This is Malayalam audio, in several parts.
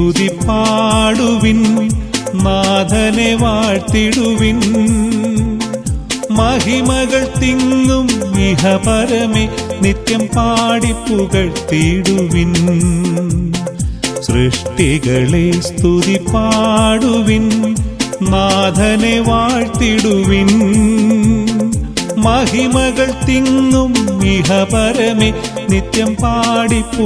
സ്തുതി പാടുവിൻ നാഥനെ വാഴ്ത്തിടുവിൻ. മഹിമകൾ തിങ്ങും ഇഹപരമേ നിത്യം പാടിപ്പുകഴ്ത്തിടുവിൻ സൃഷ്ടികളെ സ്തുതി പാടുവിൻ നാഥനെ വാഴ്ത്തിടുവിൻ. മഹിമകൾ തിങ്ങും ഇഹപരമേ നിത്യം പാടിപ്പുകഴ്ത്തിടുവിൻ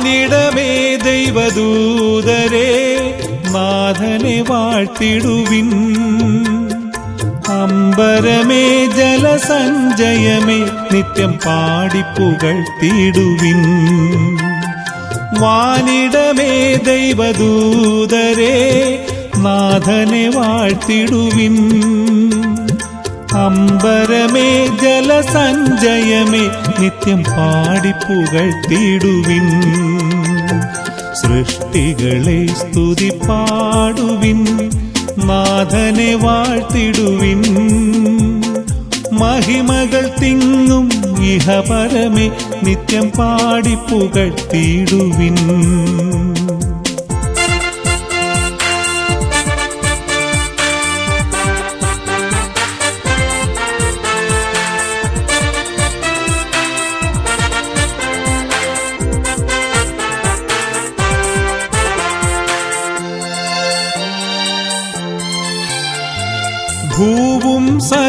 വാനിടമേ ദൈവദൂതരെ മാധനെ വാഴ്ത്തിടുവിൻ. അമ്പരമേ ജലസഞ്ചയമേ നിത്യം പാടിപ്പുകഴ്ത്തിടുവിൻ. വാനിടമേ ദൈവദൂതരെ നാഥനെ വാഴ്ത്തിടുവിൻ. അമ്പരമേ ജലസഞ്ചയമേ നിത്യം പാടിപ്പുകഴ്ത്തിടുവിൻ സൃഷ്ടികളെ സ്തുതി പാടുവിൻ നാഥനെ വാഴ്ത്തിടുവിൻ മഹിമകൾ തിങ്ങും ഇഹപരമേ നിത്യം പാടിപ്പുകഴ്ത്തിടുവിൻ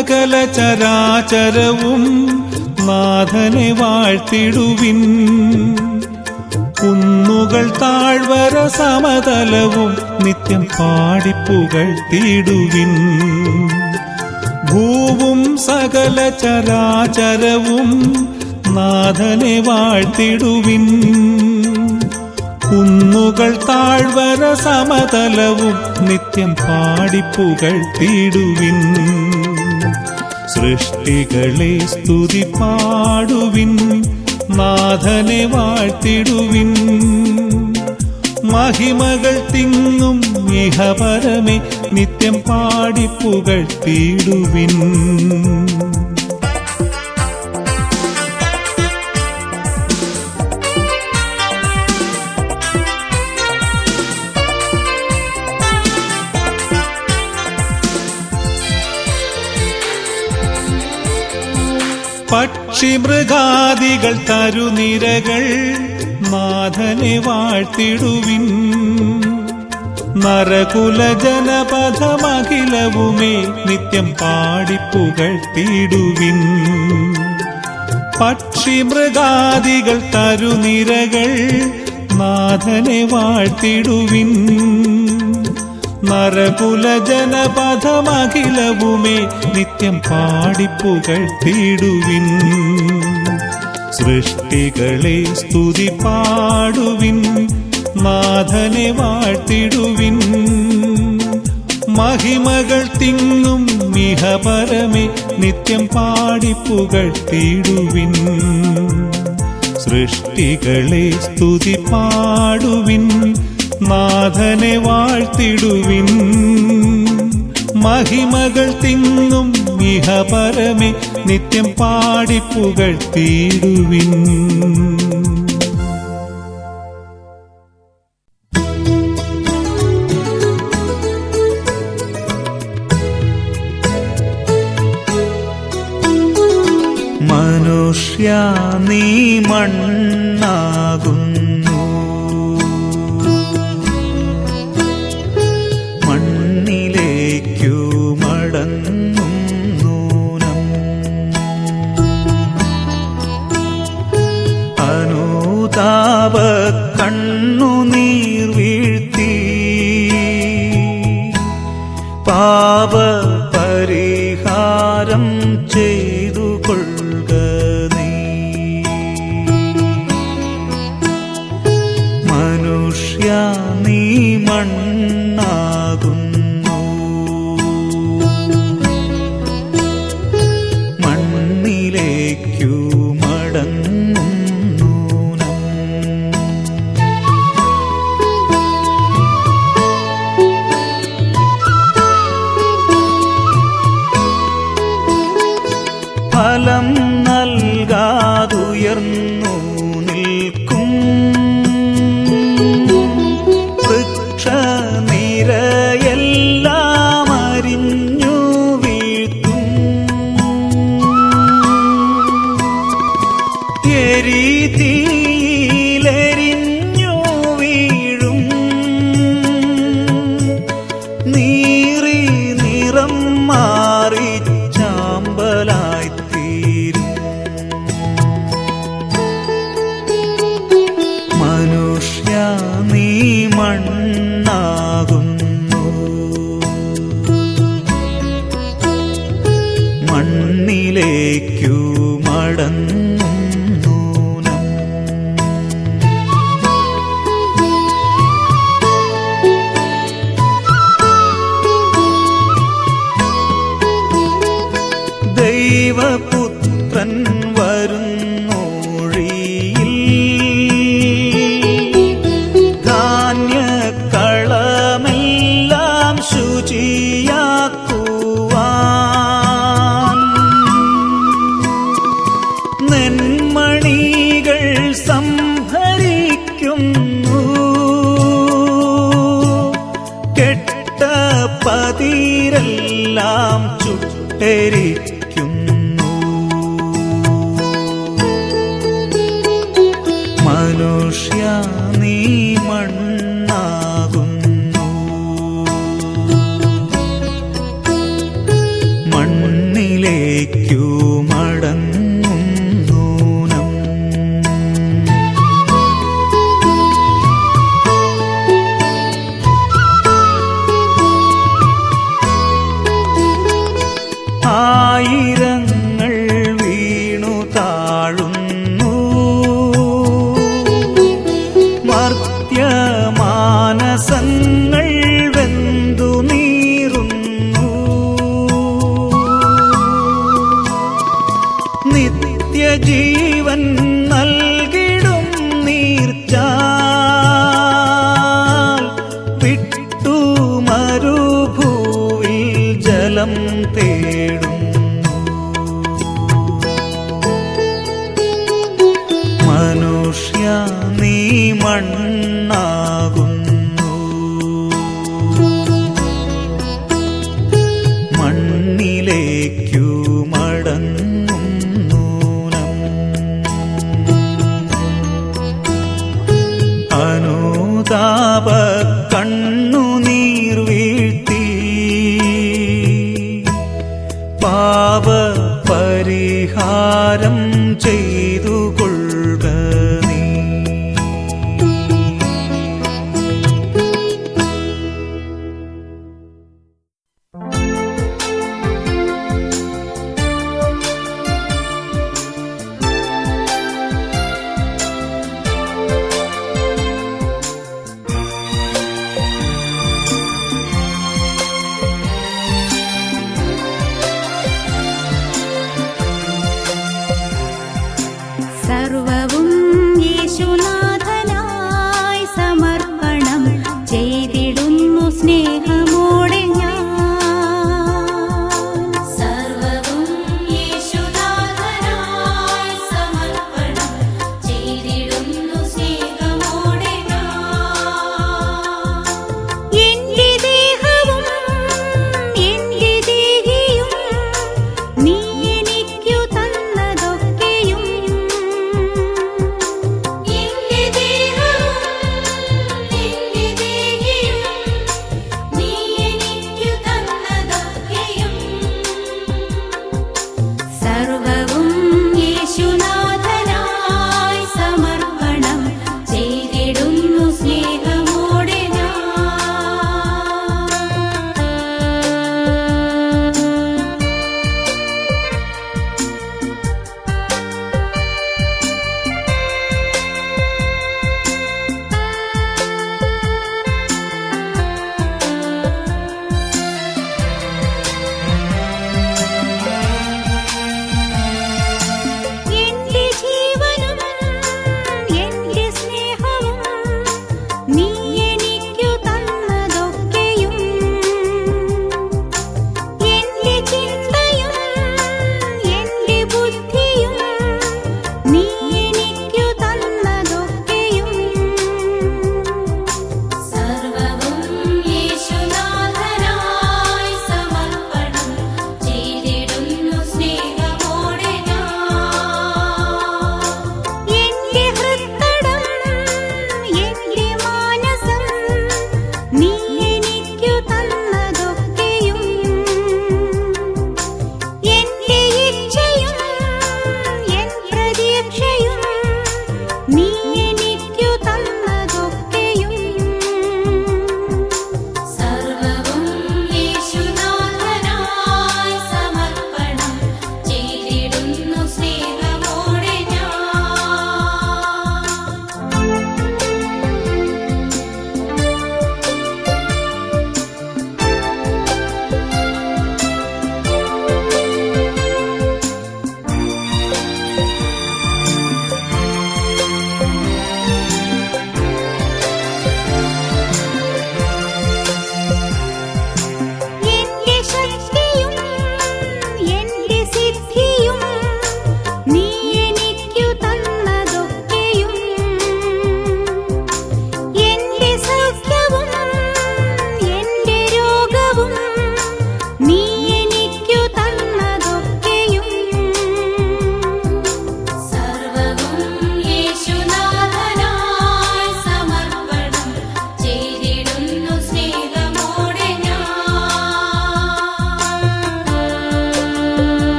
സകല ചരാചരവും നാഥനെ വാഴ്ത്തിടുവിൻ. കുന്നുകൾ താഴ്വര സമതലവും നിത്യം തീടുവിൻ ഭൂവും സകല ചരാചരവും നാഥനെ വാഴ്ത്തിടുവിൻ. കുന്നുകൾ താഴ്വര സമതലവും നിത്യം പാടിപ്പുകഴ്ത്തിടുവിൻ സൃഷ്ടികളെ സ്തുതി പാടുവിൻ നാഥനെ വാഴ്ത്തിടുവിൻ. മഹിമകൾ തിങ്ങും ഇഹപരമേ നിത്യം പാടിപ്പുകഴ്ത്തിടുവിൻ പക്ഷിമൃഗാദികൾ തരുനിരകൾ മാധനെ വാഴ്ത്തിടുവിൻ. നരകുല ജനപഥമഖിലവുമേ നിത്യം പാടിപ്പുകഴ്ത്തിടുവിൻ. പക്ഷിമൃഗാദികൾ തരുനിരകൾ നാഥനെ വാഴ്ത്തിടുവിൻ. നരകുല നിത്യം നിത്യം തീടുവിൻ. സൃഷ്ടികളെ സ്തുതി പാടുവിൻ നാഥനെ വാഴ്ത്തിടുവിൻ. മഹിമകൾ തിങ്ങും മിഹപരമേ നിത്യം പാടിപ്പുകൾ തീടുവിൻ. സൃഷ്ടികളെ സ്തുതി പാടുവിൻ നാഥനെ വാഴ്ത്തിടുവിൻ. മഹിമകൾ തിങ്ങും ഇഹപരമേ നിത്യം പാടിപ്പുകഴ്ത്തിടുവിൻ മനുഷ്യ നീ മണ്ണാകുന്നു.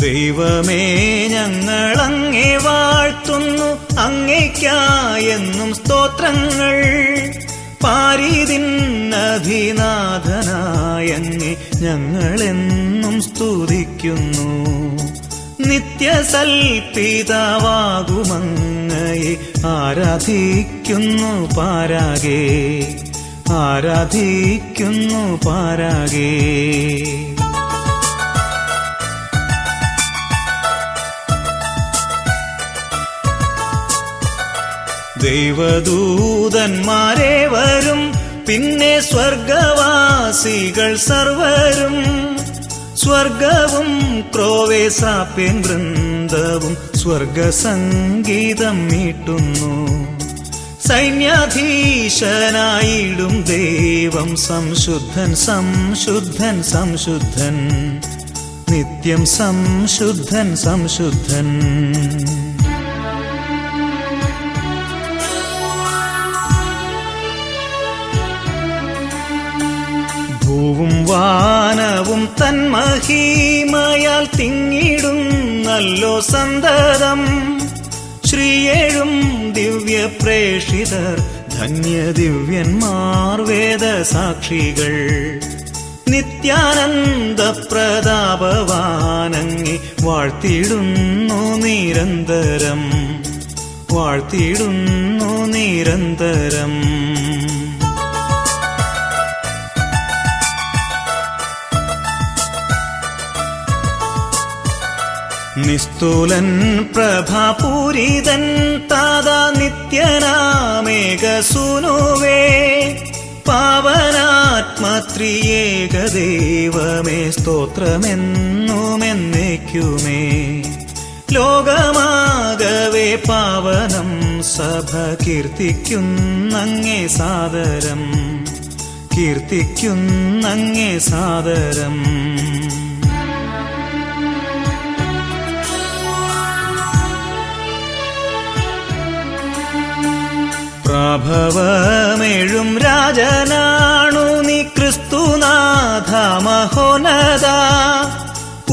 ദൈവമേ ഞങ്ങൾ അങ്ങേ വാഴ്ത്തുന്നു അങ്ങേക്കായെന്നും സ്തോത്രങ്ങൾ. പാരിതിന്നധിനാഥനായങ്ങെ ഞങ്ങളെന്നും സ്തുതിക്കുന്നു. നിത്യസൽപിതാവാകുമങ്ങയെ ആരാധിക്കുന്നു പാരാഗേ ആരാധിക്കുന്നു പാരാകേ. ദൈവദൂതന്മാരെ വരും പിന്നെ സ്വർഗവാസികൾ സർവരും. സ്വർഗവും ക്രോവേസാപ്യൻ വൃന്ദവും സ്വർഗസംഗീതം മീട്ടുന്നു. സൈന്യാധീശനായിടും ദൈവം സംശുദ്ധൻ സംശുദ്ധൻ സംശുദ്ധൻ. നിത്യം സംശുദ്ധൻ സംശുദ്ധൻ. ഭൂവും വാനവും തന്മഹീമയാൽ തിങ്ങിടുന്നല്ലോ സന്തതം. ശ്രീയേഴും ദിവ്യ പ്രേഷിതർ ധന്യ ദിവ്യന്മാർ വേദസാക്ഷികൾ. നിത്യാനന്ദ പ്രതാപവാനങ്ങി വാഴ്ത്തിയിടുന്നു നിരന്തരം. വാഴ്ത്തിയിടുന്നു നിരന്തരം. നിസ്തുലൻ പ്രഭാപൂരിതൻ താതാ നിത്യനാമേകസൂനുവേ. പാവനാത്മത്രിയേകദേവമേ സ്തോത്രമെന്നുമെന്നേക്കുമേ. ലോകമാകവേ പാവനം സഭ കീർത്തിക്കുന്നങ്ങേ സാദരം. കീർത്തിക്കുന്നങ്ങേ സാദരം. പ്രഭവമേഴും രാജനാണു നീ ക്രിസ്തുനാഥ മഹോനത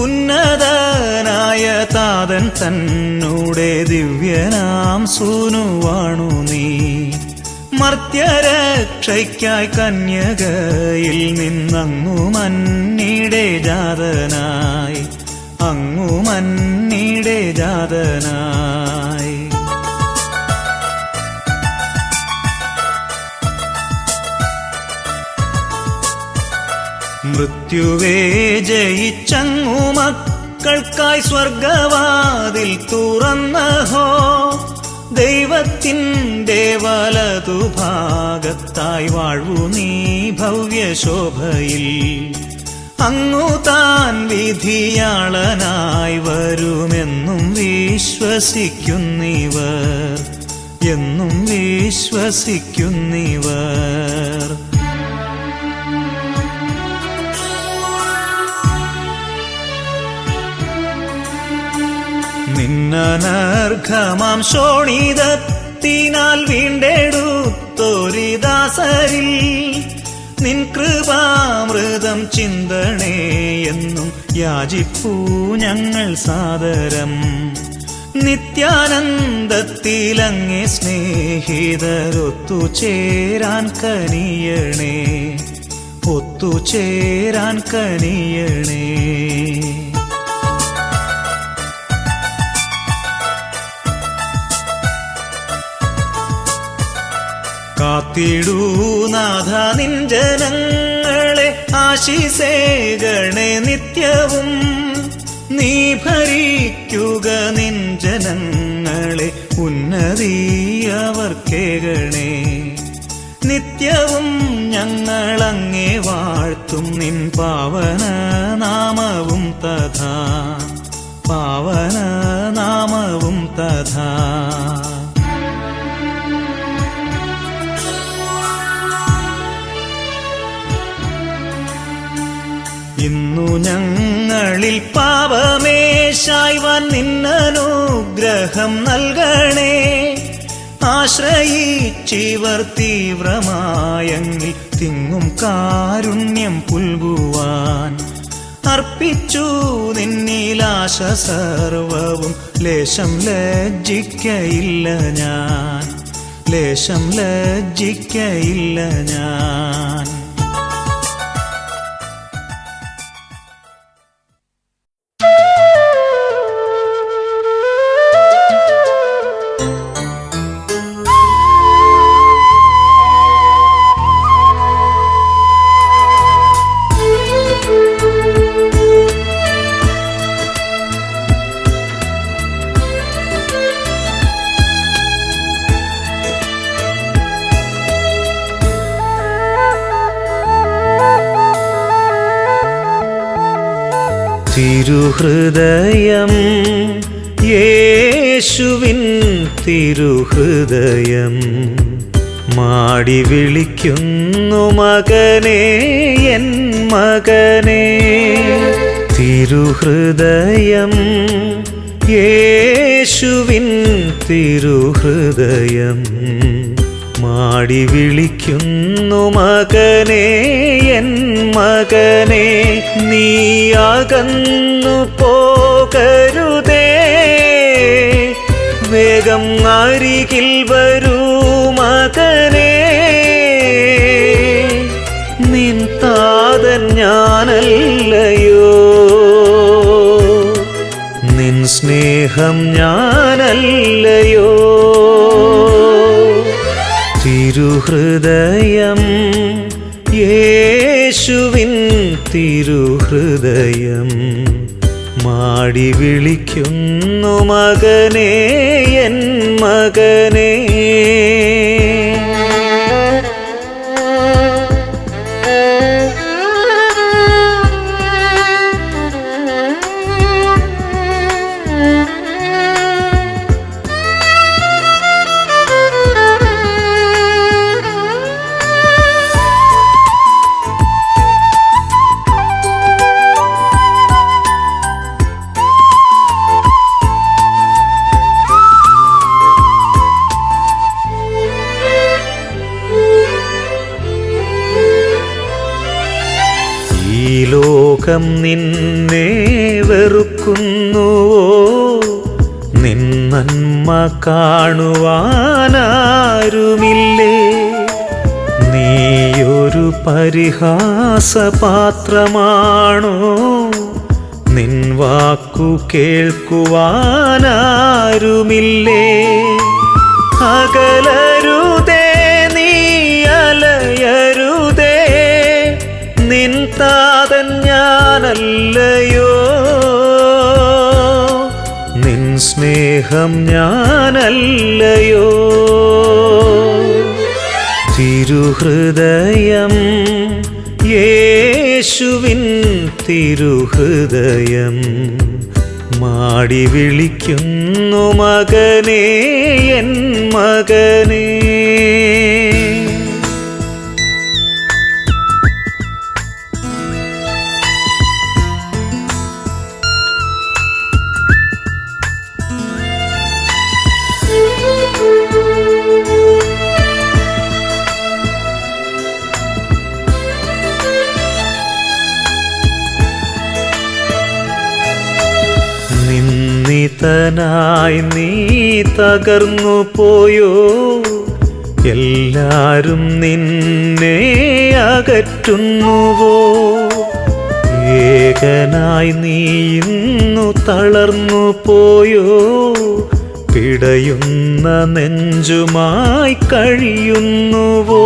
ഉന്നതനായ താതൻ തന്നൂടെ ദിവ്യനാം സൂനുവാണു നീ. മർത്യരക്ഷയ്ക്കായി കന്യകയിൽ നിന്നങ്ങു മന്നിടെ ജാതനായി. അങ്ങു മന്നിടെ ജാതനായി. മൃത്യുവേ ജയിച്ചങ്ങു മക്കൾക്കായി സ്വർഗവാതിൽ തുറന്നഹോ. ദൈവത്തിന്റെ വലതു ഭാഗത്തായി വാഴ്വു നീ ഭവ്യശോഭയിൽ. അങ്ങു താൻ വിധിയാളനായി വരുമെന്നും വിശ്വസിക്കുന്നിവർ എന്നും വിശ്വസിക്കുന്നിവർ. നിന്നനർഘമാം ശോണിതത്തിനാൽ വീണ്ടെടുത്തൊരിദാസരിൽ നിൻ കൃപാമൃതം ചിന്തണേ എന്നും യാചിപ്പൂ ഞങ്ങൾ സാദരം. നിത്യാനന്ദത്തിലങ്ങെ സ്നേഹിതരൊത്തു ചേരാൻ കനിയണേ ഒത്തു ചേരാൻ കനിയണേ. കാത്തിടൂ നാഥ നിൻ ജനങ്ങളെ ആശിസേകണേ നിത്യവും. നീ ഭരിക്കുക നിൻ ജനങ്ങളെ ഉന്നതിയവർക്കേകണേ. നിത്യവും ഞങ്ങളങ്ങേ വാഴ്ത്തും നിൻ പാവന നാമവും തഥാ. പാവന നാമവും തഥാ. ഇന്നു ഞങ്ങളിൽ പാപമേശായ്വാൻ നിന്നനുഗ്രഹം നൽകണേ. ആശ്രയിച്ചിവർ തീവ്രമായങ്ങിൽ തിങ്ങും കാരുണ്യം പുൽകുവാൻ. അർപ്പിച്ചു നിന്നിലാശ സർവവും ലേശം ലജ്ജിക്കയില്ല ഞാൻ. ലേശം ലജ്ജിക്കയില്ല ഞാൻ. തിരുഹൃദയം യേശുവിൻ തിരുഹൃദയം മാടി വിളിക്കുന്നു മകനെ എൻ മകനെ. തിരുഹൃദയം യേശുവിൻ തിരുഹൃദയം മാടി വിളിക്കുന്നു മകനെ എൻ മകനെ. നീ പോകരുതേ. വേഗം അരികിൽ വരൂ മകനെ. നിൻ താതൻ ഞാനല്ലയോ. നിൻ സ്നേഹം ഞാനല്ലയോ. തിരുഹൃദയം യേശുവിൻ തിരുഹൃദയം. മാടി വിളിക്കുന്നു മകനേ എൻ മകനെ. ലോകം നിന്നെ വെറുക്കുന്നുവോ? നിന്നന്മ നന്മ കാണുവാനാരുമില്ലേ? നീയൊരു പരിഹാസപാത്രമാണോ? നിൻ വാക്കു കേൾക്കുവാനാരുമില്ലേ? അകലരുതേ ഞാനല്ലയോ? നിൻ സ്നേഹം ഞാനല്ലയോ? തിരുഹൃദയം യേശുവിൻ തിരുഹൃദയം മാടി വിളിക്കുന്നു മകനേ എൻ മകനെ. നിന്ദിതനായി നീ തകർന്നു പോയോ? എല്ലാരും നിന്നെ അകറ്റുന്നുവോ? ഏകനായി നീ ഇന്നു തളർന്നു പോയോ? പിടയുന്ന നെഞ്ചുമായി കഴിയുന്നുവോ?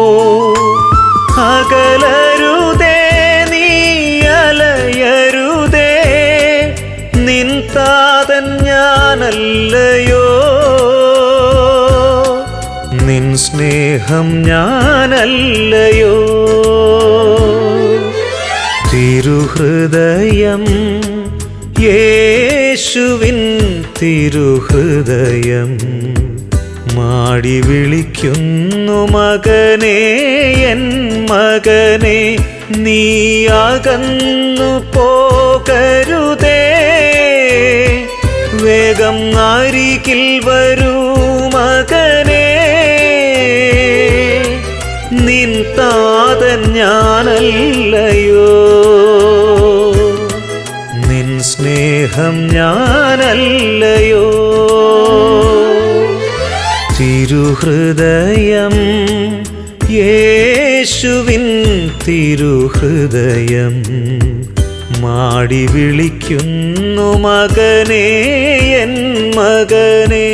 അകലരുതേ നിൻ താതൻ ഞാനല്ലയോ? നിൻ സ്നേഹം ഞാനല്ലയോ? തിരുഹൃദയം യേശുവിൻ തിരുഹൃദയം മാടി വിളിക്കുന്നു മകനെ എൻ മകനെ നീ അകന്നു പോകരുതേ. വേഗം അരികിൽ വരൂ മകനെ. നിൻ താതൻ ഞാനല്ലയോ. നിൻ സ്നേഹം ഞാനല്ലയോ. തിരുഹൃദയം യേശുവിൻ തിരുഹൃദയം. മാടി വിളിക്കുന്നു മകനേ എൻ മകനേ.